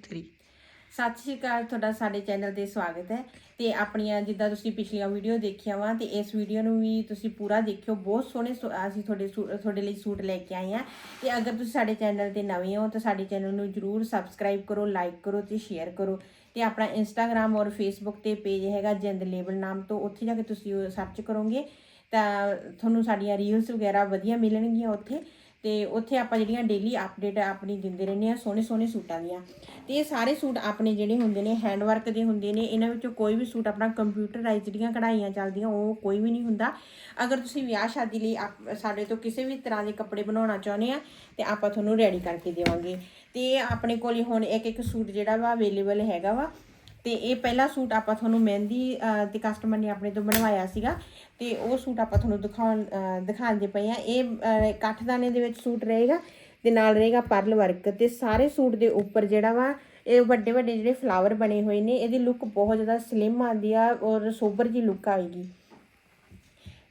3 ਸਤਿ ਸ਼੍ਰੀ ਅਕਾਲ, ਤੁਹਾਡਾ ਸਾਡੇ ਚੈਨਲ ਤੇ ਸਵਾਗਤ ਹੈ। ਤੇ ਆਪਣੀਆਂ ਜਿੱਦਾਂ ਤੁਸੀਂ ਪਿਛਲੀਆਂ ਵੀਡੀਓ ਦੇਖੀਆਂ ਵਾ, ਤੇ ਇਸ ਵੀਡੀਓ ਨੂੰ ਵੀ ਤੁਸੀਂ ਪੂਰਾ ਦੇਖਿਓ। ਬਹੁਤ ਸੋਹਣੇ ਸੂ- ਅਸੀਂ ਤੁਹਾਡੇ ਸੂ- ਤੁਹਾਡੇ ਲਈ ਸੂਟ ਲੈ ਕੇ ਆਏ ਆ ਤੇ ਅਗਰ ਤੁਸੀਂ ਸਾਡੇ ਚੈਨਲ ਤੇ ਨਵੇਂ ਹੋ, ਤਾਂ ਸਾਡੇ ਚੈਨਲ ਨੂੰ ਜਰੂਰ ਸਬਸਕ੍ਰਾਈਬ ਕਰੋ, ਲਾਈਕ ਕਰੋ ਤੇ ਸ਼ੇਅਰ ਕਰੋ। ਤੇ ਆਪਣਾ ਇੰਸਟਾਗ੍ਰam ਔਰ ਫੇਸਬੁੱਕ ਤੇ ਪੇਜ ਹੈਗਾ ਜਿੰਦ ਲੇਬਲ ਨਾਮ ਤੋਂ, ਉੱਥੇ ਜਾ ਕੇ ਤੁਸੀਂ ਸਰਚ ਕਰੋਗੇ, ਤਾਂ ਤੁਹਾਨੂੰ ਸਾਡੀਆਂ ਰੀਲਸ ਵਗੈਰਾ ਵਧੀਆ ਮਿਲਣਗੀਆਂ ਉੱਥੇ। ਤੇ ਉੱਥੇ ਆਪਾਂ ਜਿਹੜੀਆਂ ਡੇਲੀ ਅਪਡੇਟ ਆਪਣੀ ਦਿੰਦੇ ਰਹਿੰਦੇ ਆ ਸੋਹਣੇ ਸੋਹਣੇ ਸੂਟਾਂ ਦੀਆਂ। ਤੇ ਇਹ ਸਾਰੇ ਸੂਟ ਆਪਣੇ ਜਿਹੜੇ ਹੁੰਦੇ ਨੇ ਹੈਂਡ ਵਰਕ ਦੇ ਹੁੰਦੇ ਨੇ, ਇਹਨਾਂ ਵਿੱਚੋਂ ਕੋਈ ਵੀ ਸੂਟ ਆਪਣਾ ਕੰਪਿਊਟਰਾਈਜ਼ ਜਿਹੜੀਆਂ ਕਢਾਈਆਂ ਚੱਲਦੀਆਂ, ਉਹ ਕੋਈ ਵੀ ਨਹੀਂ ਹੁੰਦਾ। ਅਗਰ ਤੁਸੀਂ ਵਿਆਹ ਸ਼ਾਦੀ ਲਈ ਆਪ- ਸਾਡੇ ਤੋਂ ਕਿਸੇ ਵੀ ਤਰ੍ਹਾਂ ਦੇ ਕੱਪੜੇ ਬਣਾਉਣਾ ਚਾਹੁੰਦੇ ਆ, ਤੇ ਆਪਾਂ ਤੁਹਾਨੂੰ ਰੈਡੀ ਕਰਕੇ ਦੇਵਾਂਗੇ। ਤੇ ਆਪਣੇ ਕੋਲ ਹੁਣ ਇੱਕ ਇੱਕ ਸੂਟ ਜਿਹੜਾ ਵਾ ਅਵੇਲੇਬਲ ਹੈਗਾ ਵਾ ਤੇ ਇਹ ਪਹਿਲਾ ਸੂਟ ਆਪਾਂ ਤੁਹਾਨੂੰ ਮਹਿੰਦੀ ਅਹ, ਤੇ ਕਸਟਮਰ ਨੇ ਆਪਣੇ ਤੋਂ ਬਣਵਾਇਆ ਸੀਗਾ। ਤੇ ਉਹ ਸੂਟ ਆਪਾਂ ਤੁਹਾਨੂੰ ਦਿਖਾਉਣ ਦਿਖਾਉਂਦੇ ਪਏ ਆ। ਇਹ ਅਹ, ਦੇ ਵਿੱਚ ਸੂਟ ਰਹੇਗਾ ਤੇ ਨਾਲ ਰਹੇਗਾ ਪਰਲ ਵਰਕ ਤੇ ਸਾਰੇ ਸੂਟ ਦੇ ਉੱਪਰ ਜਿਹੜਾ ਵਾ ਇਹ ਵੱਡੇ ਵੱਡੇ ਜਿਹੜੇ ਫਲਾਵਰ ਬਣੇ ਹੋਏ ਨੇ ਇਹਦੀ ਲੁੱਕ ਬਹੁਤ ਜ਼ਿਆਦਾ ਸਲਿਮ ਆਉਂਦੀ ਆ ਔਰ ਸੋਬਰ ਜੀ ਲੁੱਕ ਆਏਗੀ।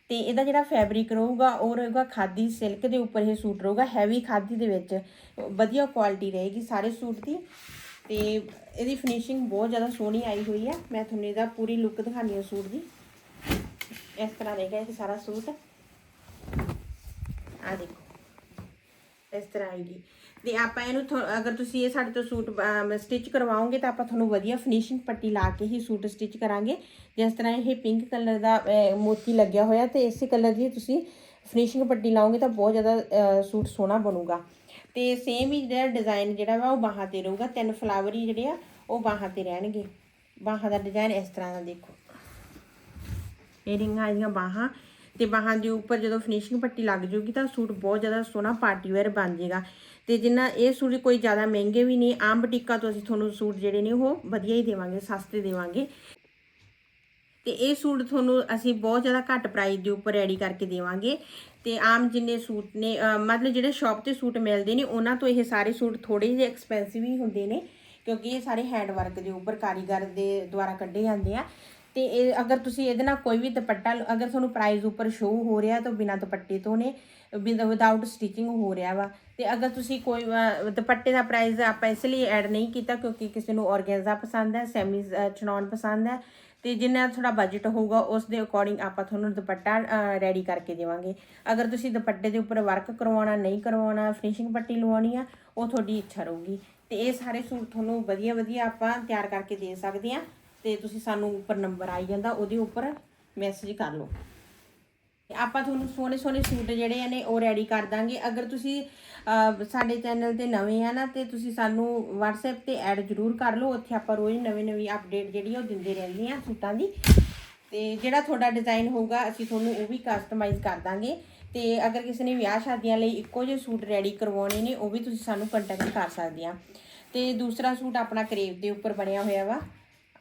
ਤੇ ਇਹਦਾ ਜਿਹੜਾ ਫੈਬਰਿਕ ਰਹੂਗਾ ਉਹ ਰਹੂਗਾ ਖਾਦੀ ਸਿਲਕ ਦੇ ਉੱਪਰ ਇਹ ਸੂਟ ਰਹੂਗਾ ਹੈਵੀ ਖਾਦੀ ਦੇ ਵਿੱਚ। ਵਧੀਆ ਕੁਆਲਿਟੀ ਰਹੇਗੀ ਸਾਰੇ ਸੂਟ ਦੀ। ਤੇ ਇਹਦੀ ਫਿਨਿਸ਼ਿੰਗ ਬਹੁਤ ਜ਼ਿਆਦਾ ਸੋਹਣੀ ਆਈ ਹੋਈ ਆ। ਮੈਂ ਤੁਹਾਨੂੰ ਇਹਦਾ ਪੂਰੀ ਲੁੱਕ ਦਿਖਾਣੀ ਹੈ ਸੂਟ ਦੀ। ਇਸ ਤਰ੍ਹਾਂ ਰਹੇਗਾ ਇਹ ਸਾਰਾ ਸੂਟ। ਆ ਦੇਖੋ। ਇਸ ਤਰ੍ਹਾਂ ਆਏਗੀ ਤੇ ਆਪਾਂ ਇਹਨੂੰ ਅਗਰ ਤੁਸੀਂ ਇਹ ਸਾਡੇ ਤੋਂ ਸੂਟ ਸਟਿਚ ਕਰਵਾਓਗੇ ਤਾਂ ਆਪਾਂ ਤੁਹਾਨੂੰ ਵਧੀਆ ਫਿਨਿਸ਼ਿੰਗ ਪੱਟੀ ਲਾ ਕੇ ਹੀ ਸੂਟ ਸਟਿਚ ਕਰਾਂਗੇ। ਜਿਸ ਤਰ੍ਹਾਂ ਇਹ ਪਿੰਕ ਕਲਰ ਦਾ ਮੋਤੀ ਲੱਗਿਆ ਹੋਇਆ ਤੇ ਇਸੇ ਕਲਰ ਦੀ ਤੁਸੀਂ ਫਿਨਿਸ਼ਿੰਗ ਪੱਟੀ ਲਾਓਗੇ ਤਾਂ ਬਹੁਤ ਜ਼ਿਆਦਾ ਸੂਟ ਸੋਹਣਾ ਬਣੂਗਾ। ਤੇ ਸੇਮ ਹੀ ਜਿਹੜਾ ਡਿਜ਼ਾਈਨ ਜਿਹੜਾ ਵਾ, ਉਹ ਬਾਹਾਂ ਤੇ ਰਹੂਗਾ। ਤਿੰਨ ਫਲਾਵਰ ਹੀ ਜਿਹੜੇ ਆ, ਉਹ ਬਾਹਾਂ ਤੇ ਰਹਿਣਗੇ। ਬਾਹਾਂ ਦਾ ਡਿਜ਼ਾਈਨ ਇਸ ਤਰ੍ਹਾਂ ਦਾ ਦੇਖੋ। ਇਹ ਰਿੰਗਾਂ ਆਈਆਂ ਬਾਹਾਂ ਤੇ ਬਾਹਾਂ ਦੇ ਉੱਪਰ ਜਦੋਂ ਫਿਨਿਸ਼ਿੰਗ ਪੱਟੀ ਲੱਗ ਜੂਗੀ ਤਾਂ ਸੂਟ ਬਹੁਤ ਜ਼ਿਆਦਾ ਸੋਹਣਾ ਪਾਰਟੀ ਵੇਅਰ ਬਣ ਜਾਏਗਾ ਤੇ ਜਿੰਨਾ ਇਹ ਸੂਟ ਕੋਈ ਜ਼ਿਆਦਾ ਮਹਿੰਗੇ ਵੀ ਨਹੀਂ, ਆਮ ਬੁਟੀਕਾਂ ਤੋਂ ਅਸੀਂ ਤੁਹਾਨੂੰ ਸੂਟ ਜਿਹੜੇ ਨੇ ਉਹ ਵਧੀਆ ਹੀ ਦੇਵਾਂਗੇ, ਸਸਤੇ ਦੇਵਾਂਗੇ। ਤੇ ਇਹ ਸੂਟ ਤੁਹਾਨੂੰ ਅਸੀਂ ਬਹੁਤ ਜ਼ਿਆਦਾ ਘੱਟ ਪ੍ਰਾਈਸ ਦੇ ਉੱਪਰ ਰੈਡੀ ਕਰਕੇ ਦੇਵਾਂਗੇ। ਤੇ ਆਮ ਜਿੰਨੇ ਸੂਟ ਨੇ ਮਤਲਬ ਜਿਹੜੇ ਸ਼ਾਪ ਤੇ ਸੂਟ ਮਿਲਦੇ ਨੇ, ਉਹਨਾਂ ਤੋਂ ਇਹ ਸਾਰੇ ਸੂਟ ਥੋੜੇ ਜਿਹੇ ਐਕਸਪੈਂਸਿਵ ਹੀ ਹੁੰਦੇ ਨੇ, ਕਿਉਂਕਿ ਇਹ ਸਾਰੇ ਹੈਂਡ ਵਰਕ ਦੇ ਉੱਪਰ ਕਾਰੀਗਰ ਦੇ ਦੁਆਰਾ ਕੱਢੇ ਜਾਂਦੇ ਆ। ਤੇ ਇਹ ਅਗਰ ਤੁਸੀਂ ਇਹਦੇ ਨਾਲ ਕੋਈ ਵੀ ਦੁਪੱਟਾ, ਅਗਰ ਤੁਹਾਨੂੰ ਪ੍ਰਾਈਸ ਉੱਪਰ ਸ਼ੋ ਹੋ ਰਿਹਾ ਤਾਂ ਬਿਨਾਂ ਦੁਪੱਟੇ ਤੋਂ ਨੇ ਵਿਦਆਊਟ ਸਟਿਚਿੰਗ ਹੋ ਰਿਹਾ ਵਾ। ਤੇ ਅਗਰ ਤੁਸੀਂ ਕੋਈ ਦੁਪੱਟੇ ਦਾ ਪ੍ਰਾਈਸ ਆਪਾਂ ਇਸ ਲਈ ਐਡ ਨਹੀਂ ਕੀਤਾ ਕਿਉਂਕਿ ਕਿਸੇ ਨੂੰ ਔਰਗੈਂਜ਼ਾ ਪਸੰਦ ਹੈ ਸੈਮੀ ਚਨੌਨ ਪਸੰਦ ਹੈ ਤੇ ਜਿੰਨਾ ਤੁਹਾਡਾ ਬਜਟ ਹੋਊਗਾ ਉਸ ਦੇ ਅਕੋਰਡਿੰਗ ਆਪਾਂ ਤੁਹਾਨੂੰ ਦੁਪੱਟਾ ਰੈਡੀ ਕਰਕੇ ਦੇਵਾਂਗੇ। ਅਗਰ ਤੁਸੀਂ ਦੁਪੱਟੇ ਦੇ ਉੱਪਰ ਵਰਕ ਕਰਵਾਉਣਾ, ਨਹੀਂ ਕਰਵਾਉਣਾ ਫਿਨਿਸ਼ਿੰਗ ਪੱਟੀ ਲਵਾਉਣੀ ਆ, ਉਹ ਤੁਹਾਡੀ ਇੱਛਾ ਰਹੂਗੀ। ਤੇ ਇਹ ਸਾਰੇ ਸੂਟ ਤੁਹਾਨੂੰ ਵਧੀਆ ਵਧੀਆ ਆਪਾਂ ਤਿਆਰ ਕਰਕੇ ਦੇ ਸਕਦੇ ਆ। ਤੇ ਤੁਸੀਂ ਸਾਨੂੰ ਉੱਪਰ ਨੰਬਰ ਆਈ ਜਾਂਦਾ, ਉਹਦੇ ਉੱਪਰ ਮੈਸੇਜ ਕਰ ਲਓ। ਆਪਾਂ ਤੁਹਾਨੂੰ ਸੋਹਣੇ ਸੋਹਣੇ ਸੂਟ ਜਿਹੜੇ ਆ ਨੇ ਉਹ ਰੈਡੀ ਕਰ ਦਾਂਗੇ। ਅਗਰ ਤੁਸੀਂ ਸਾਡੇ ਚੈਨਲ ਤੇ ਨਵੇਂ ਆ ਨਾ, ਤੇ ਤੁਸੀਂ ਸਾਨੂੰ WhatsApp ਤੇ ਐਡ ਜ਼ਰੂਰ ਕਰ ਲਓ। ਉੱਥੇ ਆਪਾਂ ਰੋਜ਼ ਨਵੇਂ ਨਵੀਂ ਅਪਡੇਟ ਜਿਹੜੀ ਉਹ ਦਿੰਦੇ ਰਹਿੰਦੇ ਆ ਸੂਟਾਂ ਦੀ। ਤੇ ਜਿਹੜਾ ਤੁਹਾਡਾ ਡਿਜ਼ਾਈਨ ਹੋਊਗਾ, ਅਸੀਂ ਤੁਹਾਨੂੰ ਉਹ ਵੀ ਕਸਟਮਾਈਜ਼ ਕਰ ਦਾਂਗੇ। ਤੇ ਅਗਰ ਕਿਸੇ ਨੇ ਵਿਆਹ ਸ਼ਾਦੀਆਂ ਲਈ ਇੱਕੋ ਜਿਹੇ ਸੂਟ ਰੈਡੀ ਕਰਵਾਉਣੇ ਨੇ, ਉਹ ਵੀ ਤੁਸੀਂ ਸਾਨੂੰ ਕੰਟੈਕਟ ਕਰ ਸਕਦੇ ਆ। ਤੇ ਦੂਸਰਾ ਸੂਟ ਆਪਣਾ ਕਰੇਵ ਦੇ ਉੱਪਰ ਬਣਿਆ ਹੋਇਆ ਵਾ।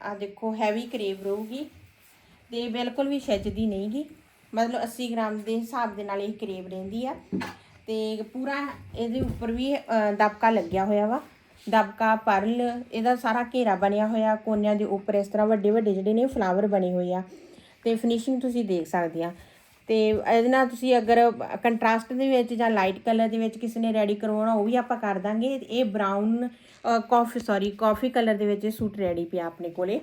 ਆ ਦੇਖੋ ਹੈਵੀ ਕਰੇਵ ਰਹੂਗੀ। ਤੇ ਬਿਲਕੁਲ ਵੀ ਛਿੱਜਦੀ ਨਹੀਂਗੀ। ਮਤਲਬ 80 ਗ੍ਰਾਮ ਦੇ ਹਿਸਾਬ ਦੇ ਨਾਲ ਇਹ ਕਰੇਬ ਰਹਿੰਦੀ ਆ। ਤੇ ਪੂਰਾ ਇਹਦੇ ਉੱਪਰ ਵੀ ਦਬਕਾ ਲੱਗਿਆ ਹੋਇਆ ਵਾ। ਦਬਕਾ, ਪਰਲ, ਇਹਦਾ ਸਾਰਾ ਘੇਰਾ ਬਣਿਆ ਹੋਇਆ। ਕੋਨਿਆਂ ਦੇ ਉੱਪਰ ਇਸ ਤਰ੍ਹਾਂ ਵੱਡੇ ਵੱਡੇ ਜਿਹੜੇ ਨੇ, ਫਲਾਵਰ ਬਣੇ ਹੋਏ ਆ। ਤੇ ਫਿਨਿਸ਼ਿੰਗ ਤੁਸੀਂ ਦੇਖ ਸਕਦੇ ਆ। ਤੇ ਇਹਦੇ ਨਾਲ ਤੁਸੀਂ ਅਗਰ ਕੰਟਰਾਸਟ ਦੇ ਵਿੱਚ ਜਾਂ ਲਾਈਟ ਕਲਰ ਦੇ ਵਿੱਚ ਕਿਸੇ ਨੇ ਰੈਡੀ ਕਰਵਾਉਣਾ, ਉਹ ਵੀ ਆਪਾਂ ਕਰ ਦਾਂਗੇ। ਇਹ brown coffee sorry coffee colour ਦੇ ਵਿੱਚ ਇਹ ਸੂਟ ਰੈਡੀ ਪਿਆ ਆਪਣੇ ਕੋਲੇ।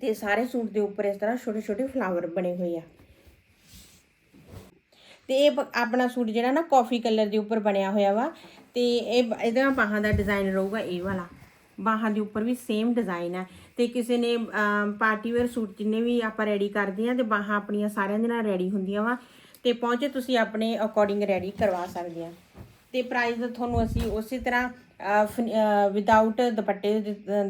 ਤੇ ਸਾਰੇ ਸੂਟ ਦੇ ਉੱਪਰ ਇਸ ਤਰ੍ਹਾਂ ਛੋਟੇ ਛੋਟੇ ਫਲਾਵਰ ਬਣੇ ਹੋਏ ਆ। ਤੇ ਇਹ ਆਪਣਾ ਸੂਟ ਜਿਹੜਾ ਨਾ ਕਾਫੀ ਕਲਰ ਦੇ ਉੱਪਰ ਬਣਿਆ ਹੋਇਆ ਵਾ। ਤੇ ਇਹ ਬ- ਇਹਦਾ ਬਾਹਾਂ ਦਾ ਡਿਜ਼ਾਈਨ ਰਹੂਗਾ ਇਹ ਵਾਲਾ। ਬਾਹਾਂ ਦੇ ਉੱਪਰ ਵੀ ਸੇਮ ਡਿਜ਼ਾਈਨ ਹੈ। ਤੇ ਕਿਸੇ ਨੇ ਪਾਰਟੀ ਵੇਅਰ ਸੂਟ ਜਿੰਨੇ ਵੀ ਆਪਾਂ ਰੈਡੀ ਕਰਦੇ ਆ ਤੇ ਬਾਹਾਂ ਆਪਣੀਆਂ ਸਾਰਿਆਂ ਦੇ ਨਾਲ ਰੈਡੀ ਹੁੰਦੀਆਂ ਵਾ। ਤੇ ਪਹੁੰਚੇ ਤੁਸੀਂ ਆਪਣੇ ਅਕੋਰਡਿੰਗ ਰੈਡੀ ਕਰਵਾ ਸਕਦੇ ਆ ਤੇ ਪ੍ਰਾਈਸ ਤੁਹਾਨੂੰ ਅਸੀਂ ਉਸੇ ਤਰ੍ਹਾਂ ਵਿਦਆਊਟ ਦੁਪੱਟੇ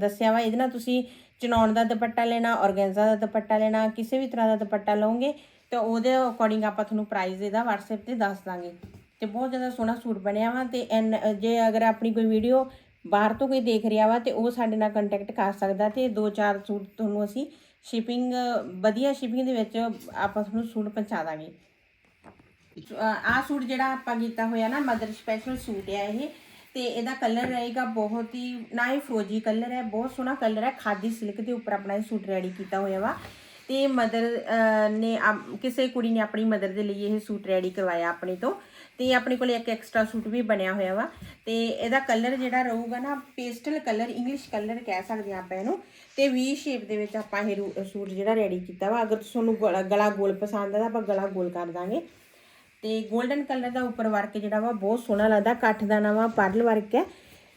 ਦੱਸਿਆ ਵਾ। ਇਹਦੇ ਨਾਲ ਤੁਸੀਂ ਚਨੌਨ ਦਾ ਦੁਪੱਟਾ ਲੈਣਾ ਔਰਗੈਂਜ਼ਾ ਦਾ ਦੁਪੱਟਾ ਲੈਣਾ, ਕਿਸੇ ਵੀ ਤਰ੍ਹਾਂ ਦਾ ਦੁਪੱਟਾ ਲਓਗੇ ਤਾਂ ਉਹਦੇ ਅਕੋਰਡਿੰਗ ਆਪਾਂ ਤੁਹਾਨੂੰ ਪ੍ਰਾਈਸ ਇਹਦਾ WhatsApp ਤੇ ਦੱਸ ਦਾਂਗੇ। ਤੇ ਬਹੁਤ ਜ਼ਿਆਦਾ ਸੋਹਣਾ ਸੂਟ ਬਣਿਆ ਵਾ ਤੇ ਐਨ, ਜੇ ਅਗਰ ਆਪਣੀ ਕੋਈ ਵੀਡੀਓ ਬਾਹਰ ਤੋਂ ਕੋਈ ਦੇਖ ਰਿਹਾ ਵਾ ਤੇ ਉਹ ਸਾਡੇ ਨਾਲ ਕੰਟੈਕਟ ਕਰ ਸਕਦਾ ਤੇ ਦੋ ਚਾਰ ਸੂਟ ਤੁਹਾਨੂੰ ਅਸੀਂ ਸ਼ਿਪਿੰਗ ਵਧੀਆ ਸ਼ਿਪਿੰਗ ਦੇ ਵਿੱਚ ਆਪਾਂ ਤੁਹਾਨੂੰ ਸੂਟ ਪਹੁੰਚਾ ਦਾਂਗੇ। ਆ ਸੂਟ ਜਿਹੜਾ ਆਪਾਂ ਕੀਤਾ ਹੋਇਆ ਨਾ ਮਦਰ ਸਪੈਸ਼ਲ ਸੂਟ ਹੈ ਇਹ ਤੇ ਇਹਦਾ ਕਲਰ ਰਹੇਗਾ ਬਹੁਤ ਹੀ, ਨਾ ਹੀ ਫਰੋਜੀ ਕਲਰ ਹੈ, ਬਹੁਤ ਸੋਹਣਾ ਕਲਰ ਹੈ। ਖਾਦੀ ਸਿਲਕ ਦੇ ਉੱਪਰ ਆਪਣਾ ਇਹ ਸੂਟ ਰੈਡੀ ਕੀਤਾ ਹੋਇਆ ਵਾ। ਤੇ ਮਦਰ ਨੇ ਕਿਸੇ ਕੁੜੀ ਨੇ ਆਪਣੀ ਮਦਰ ਦੇ ਲਈ ਇਹ ਸੂਟ ਰੈਡੀ ਕਰਵਾਇਆ ਆਪਣੇ ਤੋਂ। ਤੇ ਆਪਣੇ ਕੋਲ ਇੱਕ ਐਕਸਟਰਾ ਸੂਟ ਵੀ ਬਣਿਆ ਹੋਇਆ ਵਾ। ਤੇ ਇਹਦਾ ਕਲਰ ਜਿਹੜਾ ਰਹੂਗਾ ਨਾ ਪੇਸਟਲ ਕਲਰ ਇੰਗਲਿਸ਼ ਕਲਰ ਕਹਿ ਸਕਦੇ ਆ ਆਪਾਂ ਇਹਨੂੰ। ਤੇ ਵੀ ਸ਼ੇਪ ਦੇ ਵਿੱਚ ਆਪਾਂ ਇਹ ਰੂ- ਸੂਟ ਜਿਹੜਾ ਰੈਡੀ ਕੀਤਾ ਵਾ। ਅਗਰ ਤੁਹਾਨੂੰ ਗਲਾ- ਗੋਲ ਪਸੰਦ ਆ ਤਾਂ ਆਪਾਂ ਗਲਾ ਗੋਲ ਕਰ ਦਾਂਗੇ। ਤੇ 골ਡਨ ਕਲਰ ਦਾ ਉੱਪਰ ਵਰਕ ਜਿਹੜਾ ਵਾ, ਬਹੁਤ ਸੋਹਣਾ ਲੱਗਦਾ। ਕੱਠ ਦਾ ਨਵਾਂ ਪਰਲ ਵਰਕ ਹੈ।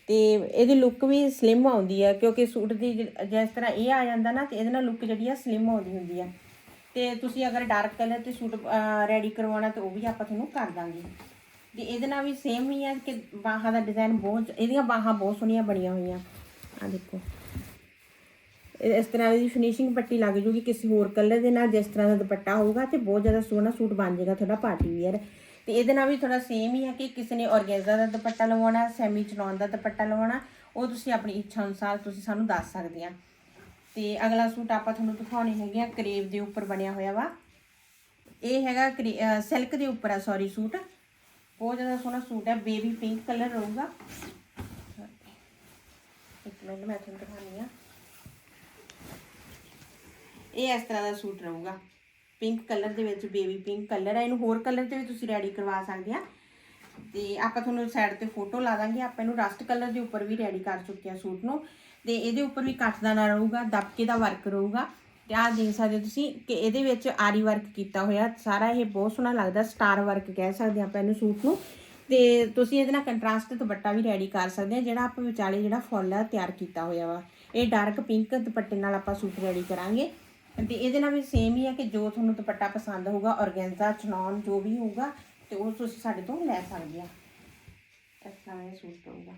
ਤੇ ਇਹਦੀ ਲੁੱਕ ਵੀ ਸਲਿਮ ਆਉਂਦੀ ਹੈ ਕਿਉਂਕਿ ਸੂਟ ਦੀ ਜਿ- ਜਿਸ ਤਰ੍ਹਾਂ ਇਹ ਆ ਜਾਂਦਾ ਨਾ, ਤੇ ਇਹਦੇ ਨਾਲ ਲੁੱਕ ਜਿਹੜੀ ਆ ਸਲਿਮ ਆਉਂਦੀ ਹੁੰਦੀ ਆ। ਤੇ ਤੁਸੀਂ ਅਗਰ ਡਾਰਕ ਕਲਰ ਤੇ ਸੂਟ ਰੈਡੀ ਕਰਵਾਉਣਾ, ਤਾਂ ਉਹ ਵੀ ਆਪਾਂ ਤੁਹਾਨੂੰ ਕਰ ਦਾਂਗੇ। ਤੇ ਇਹਦੇ ਨਾਲ ਵੀ ਸੇਮ ਹੀ ਆ ਕਿ ਬਾਹਾਂ ਦਾ ਡਿਜ਼ਾਈਨ ਬਹੁਤ ਇਹਦੀਆਂ ਬਾਹਾਂ ਬਹੁਤ ਸੋਹਣੀਆਂ ਬਣੀਆਂ ਹੋਈਆਂ। ਆ ਦੇਖੋ। ਇਸ ਤਰ੍ਹਾਂ ਦੀ ਫਿਨਿਸ਼ਿੰਗ ਪੱਟੀ ਲੱਗ ਜੂਗੀ, ਕਿਸੇ ਹੋਰ ਕਲਰ ਦੇ ਨਾਲ ਜਿਸ ਤਰ੍ਹਾਂ ਦਾ ਦੁਪੱਟਾ ਹੋਊਗਾ, ਤੇ ਬਹੁਤ ਜ਼ਿਆਦਾ ਸੋਹਣਾ ਸੂਟ ਬਣ ਜਾਏਗਾ ਤੁਹਾਡਾ ਪਾਰਟੀ ਵੀਅਰ ਤੇ ਇਹਦੇ ਨਾਲ ਵੀ ਥੋੜਾ ਸੇਮ ਹੀ ਹੈ ਕਿ ਕਿਸੇ ਨੇ ਔਰਗੈਂਜ਼ਾ ਦਾ ਦੁਪੱਟਾ ਲਵਾਉਣਾ ਸੈਮੀ ਚਨੌਨ ਦਾ ਦੁਪੱਟਾ ਲਵਾਉਣਾ, ਉਹ ਤੁਸੀਂ ਆਪਣੀ ਇੱਛਾ ਅਨੁਸਾਰ ਤੁਸੀਂ ਸਾਨੂੰ ਦੱਸ ਸਕਦੇ ਆ। ਤੇ ਅਗਲਾ ਸੂਟ ਆਪਾਂ ਤੁਹਾਨੂੰ ਦਿਖਾਉਣੇ ਹੈਗੇ ਆ, ਕਰੇਵ ਦੇ ਉੱਪਰ ਬਣਿਆ ਹੋਇਆ ਵਾ। ਇਹ ਹੈਗਾ ਸਿਲਕ ਦੇ ਉੱਪਰ ਆ ਸੌਰੀ ਸੂਟ। ਬਹੁਤ ਜ਼ਿਆਦਾ ਸੋਹਣਾ ਸੂਟ ਹੈ ਬੇਬੀ ਪਿੰਕ ਕਲਰ ਰਹੂਗਾ। ਇੱਕ ਮਿੰਟ, ਮੈਂ ਤੁਹਾਨੂੰ ਦਿਖਾਉਣੀ ਆ ਇਹ ਇਸ ਤਰ੍ਹਾਂ ਦਾ ਸੂਟ ਰਹੂਗਾ। ਪਿੰਕ ਕਲਰ ਦੇ ਵਿੱਚ ਬੇਬੀ ਪਿੰਕ ਕਲਰ ਹੈ ਇਹਨੂੰ ਹੋਰ ਕਲਰ ਤੇ ਵੀ ਤੁਸੀਂ ਰੈਡੀ ਕਰਵਾ ਸਕਦੇ ਆ। ਤੇ ਆਪਾਂ ਤੁਹਾਨੂੰ ਸਾਈਡ ਤੇ ਫੋਟੋ ਲਾ ਦਾਂਗੇ, ਆਪਾਂ ਇਹਨੂੰ ਰਸਟ ਕਲਰ ਦੇ ਉੱਪਰ ਵੀ ਰੈਡੀ ਕਰ ਚੁੱਕੇ ਆ ਸੂਟ ਨੂੰ। ਤੇ ਇਹਦੇ ਉੱਪਰ ਵੀ ਕੱਟ ਦਾ ਨਾ ਰਹੂਗਾ, ਦਬਕੇ ਦਾ ਵਰਕ ਰਹੂਗਾ। ਤੇ ਆਹ ਦੇਖ ਸਕਦੇ ਹੋ ਤੁਸੀਂ ਕਿ ਇਹਦੇ ਵਿੱਚ ਆਰੀ ਵਰਕ ਕੀਤਾ ਹੋਇਆ, ਸਾਰਾ ਇਹ ਬਹੁਤ ਸੋਹਣਾ ਲੱਗਦਾ ਸਟਾਰ ਵਰਕ ਕਹਿ ਸਕਦੇ ਆਪਾਂ ਇਹਨੂੰ ਸੂਟ ਨੂੰ। ਤੇ ਤੁਸੀਂ ਇਹਦੇ ਨਾਲ ਕੰਟਰਾਸਟ ਦੁਪੱਟਾ ਵੀ ਰੈਡੀ ਕਰ ਸਕਦੇ ਆ, ਜਿਹੜਾ ਆਪਾਂ ਵਿਚਾਲੇ ਜਿਹੜਾ ਫੁੱਲ ਆ ਤਿਆਰ ਕੀਤਾ ਹੋਇਆ ਵਾ। ਇਹ ਡਾਰਕ ਪਿੰਕ ਦੁਪੱਟੇ ਨਾਲ ਆਪਾਂ ਸੂਟ ਰੈਡੀ ਕਰਾਂਗੇ। ਤੇ ਇਹਦੇ ਨਾਲ ਵੀ ਸੇਮ ਹੀ ਹੈ ਕਿ ਜੋ ਤੁਹਾਨੂੰ ਦੁਪੱਟਾ ਪਸੰਦ ਹੋਊਗਾ ਔਰਗੈਂਜ਼ਾ ਚਨੌਨ, ਜੋ ਵੀ ਹੋਊਗਾ, ਤੇ ਉਹ ਤੁਸੀਂ ਸਾਡੇ ਤੋਂ ਲੈ ਸਕਦੇ ਆ। ਇਸ ਤਰ੍ਹਾਂ ਇਹ ਸੂਟ ਹੋਊਗਾ।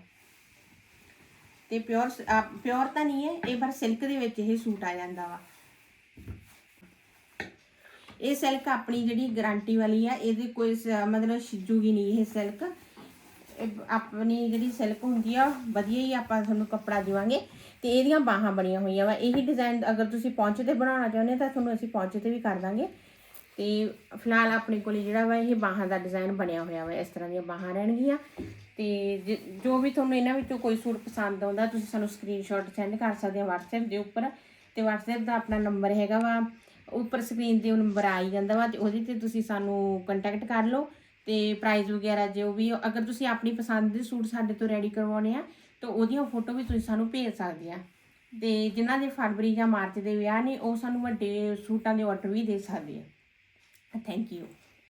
ਤੇ ਪਿਓਰ ਪਿਓਰ ਤਾਂ ਨਹੀਂ ਹੈ, ਇਹ ਪਰ ਸਿਲਕ ਦੇ ਵਿੱਚ ਇਹ ਸੂਟ ਆ ਜਾਂਦਾ ਵਾ। ਇਹ ਸਿਲਕ ਆਪਣੀ ਜਿਹੜੀ ਗਾਰੰਟੀ ਵਾਲੀ ਆ, ਇਹਦੀ ਕੋਈ ਮਤਲਬ ਛਿੱਜੂਗੀ ਨਹੀਂ ਇਹ ਸਿਲਕ ਆਪਣੀ ਜਿਹੜੀ ਸਿਲਕ ਹੁੰਦੀ ਆ, ਵਧੀਆ ਹੀ ਆਪਾਂ ਤੁਹਾਨੂੰ ਕੱਪੜਾ ਦੇਵਾਂਗੇ। ਤੇ ਇਹਦੀਆਂ ਬਾਹਾਂ ਬਣੀਆਂ ਹੋਈਆਂ ਵਾ। ਇਹੀ ਡਿਜ਼ਾਈਨ ਅਗਰ ਤੁਸੀਂ ਪੌਂਚੇ ਤੇ ਬਣਾਉਣਾ ਚਾਹੁੰਦੇ ਤਾਂ ਤੁਹਾਨੂੰ ਅਸੀਂ ਪੌਂਚੇ ਤੇ ਵੀ ਕਰ ਦਾਂਗੇ। ਤੇ ਫਿਲਹਾਲ ਆਪਣੇ ਕੋਲ ਜਿਹੜਾ ਵਾ, ਇਹ ਬਾਹਾਂ ਦਾ ਡਿਜ਼ਾਈਨ ਬਣਿਆ ਹੋਇਆ ਵਾ। ਇਸ ਤਰ੍ਹਾਂ ਦੀਆਂ ਬਾਹਾਂ ਰਹਿਣਗੀਆਂ। ਤੇ ਜ- ਜੋ ਵੀ ਤੁਹਾਨੂੰ ਇਹਨਾਂ ਵਿੱਚੋਂ ਕੋਈ ਸੂਟ ਪਸੰਦ ਆਉਂਦਾ, ਤੁਸੀਂ ਸਾਨੂੰ ਸਕਰੀਨਸ਼ਾਟ ਸੈਂਡ ਕਰ ਸਕਦੇ ਹੋ WhatsApp ਦੇ ਉੱਪਰ। ਤੇ WhatsApp ਦਾ ਆਪਣਾ ਨੰਬਰ ਹੈਗਾ ਵਾ। ਉੱਪਰ ਸਕਰੀਨ ਤੇ ਉਹ ਨੰਬਰ ਆ ਹੀ ਜਾਂਦਾ ਵਾ। ਤੇ ਉਹਦੇ ਤੇ ਤੁਸੀਂ ਸਾਨੂੰ ਕੰਟੈਕਟ ਕਰ ਲਓ। ਤੇ ਪ੍ਰਾਈਸ ਵਗੈਰਾ ਜੋ ਵੀ ਅਗਰ ਤੁਸੀਂ ਆਪਣੀ ਪਸੰਦ ਦੇ ਸੂਟ ਸਾਡੇ ਤੋਂ ਰੈਡੀ ਕਰਵਾਉਣੇ ਆ, ਤਾਂ ਉਹਦੀਆਂ ਫੋਟੋ ਵੀ ਤੁਸੀਂ ਸਾਨੂੰ ਭੇਜ ਸਕਦੇ ਆ। ਤੇ ਜਿਨ੍ਹਾਂ ਦੇ ਫਰਵਰੀ ਜਾਂ ਮਾਰਚ ਦੇ ਵਿਆਹ ਨੇ, ਉਹ ਸਾਨੂੰ ਵੱਡੇ ਸੂਟਾਂ ਦੇ ਆਰਡਰ ਵੀ ਦੇ ਸਕਦੇ ਆ। Thank you